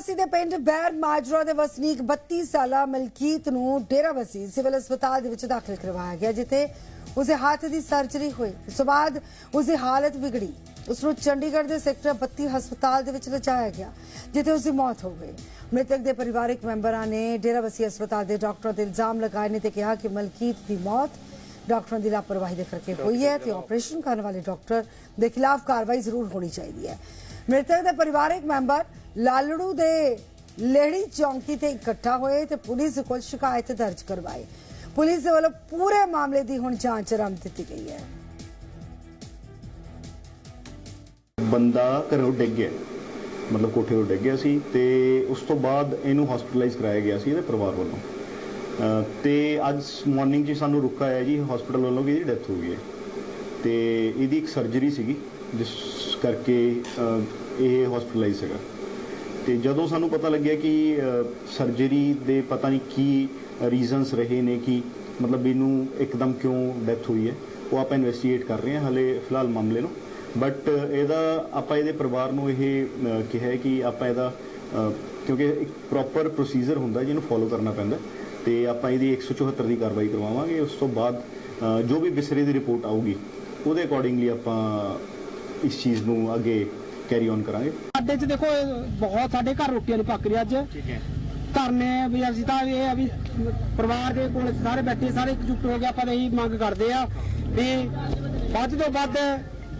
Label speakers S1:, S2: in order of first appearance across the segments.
S1: ਡੇਰਾਬੱਸੀ ਦੇ ਪਿੰਡ ਬੈਰ ਮਾਜਰਾ ਦੇ ਵਸਨੀਕ 32 ਸਾਲਾ ਮਲਕੀਤ ਨੂੰ ਡੇਰਾਬੱਸੀ ਸਿਵਲ ਹਸਪਤਾਲ ਦੇ ਵਿੱਚ ਦਾਖਲ ਕਰਵਾਇਆ ਗਿਆ, ਜਿੱਥੇ ਉਸਦੇ ਹੱਥ ਦੀ ਸਰਜਰੀ ਹੋਈ। ਉਸ ਤੋਂ ਬਾਅਦ ਉਸਦੀ ਹਾਲਤ ਵਿਗੜੀ। ਉਸ ਨੂੰ ਚੰਡੀਗੜ੍ਹ ਦੇ ਸੈਕਟਰ 32 ਹਸਪਤਾਲ ਦੇ ਵਿੱਚ ਲਿਜਾਇਆ ਗਿਆ, ਜਿੱਥੇ ਉਸਦੀ ਮੌਤ ਹੋ ਗਈ। ਮ੍ਰਿਤਕ ਦੇ ਪਰਿਵਾਰਕ ਮੈਂਬਰਾਂ ਨੇ ਡੇਰਾਬੱਸੀ ਹਸਪਤਾਲ ਦੇ ਡਾਕਟਰਾਂ ਤੇ ਇਲਜ਼ਾਮ ਲਗਾਏ ਨੇ ਤੇ ਕਿਹਾ ਕਿ ਮਲਕੀਤ ਦੀ ਮੌਤ ਡਾਕਟਰਾਂ ਦੀ ਲਾਪਰਵਾਹੀ ਦੇ ਕਰਕੇ ਹੋਈ ਹੈ ਤੇ ਆਪਰੇਸ਼ਨ ਕਰਨ ਵਾਲੇ ਡਾਕਟਰ ਦੇ ਖਿਲਾਫ ਕਾਰਵਾਈ ਜ਼ਰੂਰ ਹੋਣੀ ਚਾਹੀਦੀ ਹੈ। ਮ੍ਰਿਤਕ ਦੇ ਪਰਿਵਾਰਕ ਮੈਂਬਰ ਲਾਲੜੂ ਦੇ ਲੇੜੀ ਚੌਂਕੀ ਤੇ ਇਕੱਠਾ ਹੋਏ ਤੇ ਪੁਲਿਸ ਕੋਲ ਸ਼ਿਕਾਇਤ ਦਰਜ ਕਰਵਾਈ। ਪੁਲਿਸ ਦੇ ਵੱਲੋਂ ਪੂਰੇ ਮਾਮਲੇ ਦੀ ਹੁਣ ਜਾਂਚ ਆਰੰਭ ਦਿੱਤੀ ਗਈ ਹੈ।
S2: ਬੰਦਾ ਘਰੋਂ ਡਿੱਗ ਗਿਆ। ਮਤਲਬ ਕੋਠੇ ਤੋਂ ਡਿੱਗ ਗਿਆ ਸੀ ਤੇ ਉਸ ਤੋਂ ਬਾਅਦ ਇਹਨੂੰ ਹਸਪੀਟਲਾਈਜ਼ ਕਰਾਇਆ ਗਿਆ ਸੀ ਇਹਦੇ ਪਰਿਵਾਰ ਵੱਲੋਂ। ਅਹ ਤੇ ਅੱਜ ਮਾਰਨਿੰਗ 'ਚ ਸਾਨੂੰ ਰੁਕਾ ਆਇਆ ਜੀ ਹਸਪੀਟਲ ਵੱਲੋਂ ਕਿ ਇਹਦੀ ਡੈਥ ਹੋ ਗਈ ਹੈ। ਤੇ ਇਹਦੀ ਇੱਕ ਸਰਜਰੀ ਸੀਗੀ। ਜਿਸ ਕਰਕੇ ਇਹ ਹਸਪੀਟਲਾਈਜ਼ ਹੈਗਾ। ਤੇ ਜਦੋਂ ਸਾਨੂੰ ਪਤਾ ਲੱਗਿਆ ਕਿ ਸਰਜਰੀ ਦੇ ਪਤਾ ਨਹੀਂ ਕੀ ਰੀਜ਼ਨਸ ਰਹੇ ਨੇ, ਕਿ ਮਤਲਬ ਇਹਨੂੰ ਇੱਕਦਮ ਕਿਉਂ ਡੈਥ ਹੋਈ ਹੈ, ਉਹ ਆਪਾਂ ਇਨਵੈਸਟੀਗੇਟ ਕਰ ਰਹੇ ਹਾਂ ਹਲੇ ਫਿਲਹਾਲ ਮਾਮਲੇ ਨੂੰ। ਬਟ ਇਹਦਾ ਆਪਾਂ ਇਹਦੇ ਪਰਿਵਾਰ ਨੂੰ ਇਹ ਕਿਹਾ ਕਿ ਆਪਾਂ ਇਹਦਾ ਕਿਉਂਕਿ ਇੱਕ ਪ੍ਰੋਪਰ ਪ੍ਰੋਸੀਜਰ ਹੁੰਦਾ ਜਿਹਨੂੰ ਫੋਲੋ ਕਰਨਾ ਪੈਂਦਾ। ਤੇ ਆਪਾਂ ਇਹਦੀ 174 ਦੀ ਕਾਰਵਾਈ ਕਰਵਾਵਾਂਗੇ। ਉਸ ਤੋਂ ਬਾਅਦ ਜੋ ਵੀ ਵਿਸਰੇ ਦੀ ਰਿਪੋਰਟ ਆਊਗੀ, ਉਹਦੇ ਅਕੋਰਡਿੰਗਲੀ ਆਪਾਂ ਇਸ ਚੀਜ਼ ਨੂੰ ਅੱਗੇ ਕੈਰੀ ਔਨ ਕਰਾਂਗੇ।
S3: ਸਾਡੇ ਚ ਦੇਖੋ ਬਹੁਤ ਸਾਡੇ ਘਰ ਰੋਟੀਆਂ ਨਹੀਂ ਪੱਕ ਰਹੀ ਅੱਜ।
S2: ਠੀਕ ਹੈ।
S3: ਧਰਨੇ ਵੀ ਅਸੀਂ ਤਾਂ ਇਹ ਆ ਵੀ ਪਰਿਵਾਰ ਦੇ ਕੋਲ ਸਾਰੇ ਬੈਠੇ ਸਾਰੇ ਇਕਜੁੱਟ ਹੋ ਕੇ ਆਪਾਂ ਇਹੀ ਮੰਗ ਕਰਦੇ ਆ ਵੀ ਵੱਧ ਤੋਂ ਵੱਧ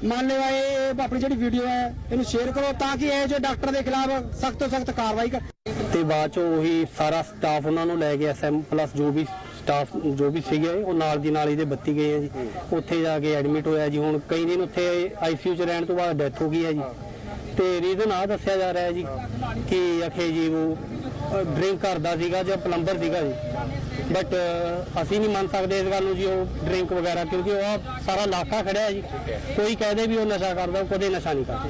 S3: ਮੰਨ ਲਿਓ ਇਹ ਆਪਣੀ ਜਿਹੜੀ ਵੀਡੀਓ ਹੈ ਇਹਨੂੰ ਸ਼ੇਅਰ ਕਰੋ ਤਾਂ ਕਿ ਇਹ ਜੋ ਡਾਕਟਰ ਦੇ ਖਿਲਾਫ ਸਖਤ ਤੋਂ ਸਖਤ ਕਾਰਵਾਈ ਕਰ
S4: ਤੇ ਬਾਅਦ ਚ ਉਹੀ ਸਾਰਾ ਸਟਾਫ ਉਹਨਾਂ ਨੂੰ ਲੈ ਗਿਆ ਐਸਐਮ ਪਲੱਸ ਜੋ ਵੀ ਸਟਾਫ ਜੋ ਵੀ ਸੀਗੇ ਉਹ ਨਾਲ ਦੀ ਨਾਲ ਇਹਦੇ ਬੱਤੀ ਗਏ ਆ ਜੀ। ਉੱਥੇ ਜਾ ਕੇ ਐਡਮਿਟ ਹੋਇਆ ਜੀ, ਹੁਣ ਕਈ ਦਿਨ ਉੱਥੇ ਆਈਸੀਯੂ ਚ ਰਹਿਣ ਤੋਂ ਬਾਅਦ ਡੈਥ ਹੋ ਗਈ ਹੈ ਜੀ। ਤੇ ਰੀਜ਼ਨ ਆ ਦੱਸਿਆ ਜਾ ਰਿਹਾ ਹੈ ਜੀ ਕਿ ਅਖੇ ਜੀ ਉਹ ਡਰਿੰਕ ਕਰਦਾ ਸੀਗਾ ਜਾਂ ਪਲੰਬਰ ਸੀਗਾ ਜੀ। ਬਟ ਅਸੀਂ ਨਹੀਂ ਮੰਨ ਸਕਦੇ ਇਸ ਗੱਲ ਨੂੰ ਜੀ ਉਹ ਡਰਿੰਕ ਵਗੈਰਾ, ਕਿਉਂਕਿ ਉਹ ਸਾਰਾ ਇਲਾਕਾ ਖੜਿਆ ਹੈ ਜੀ। ਕੋਈ ਕਹਦੇ ਵੀ ਉਹ ਨਸ਼ਾ ਕਰਦਾ, ਉਹ ਕਦੇ ਨਸ਼ਾ ਨਹੀਂ ਕਰਦਾ।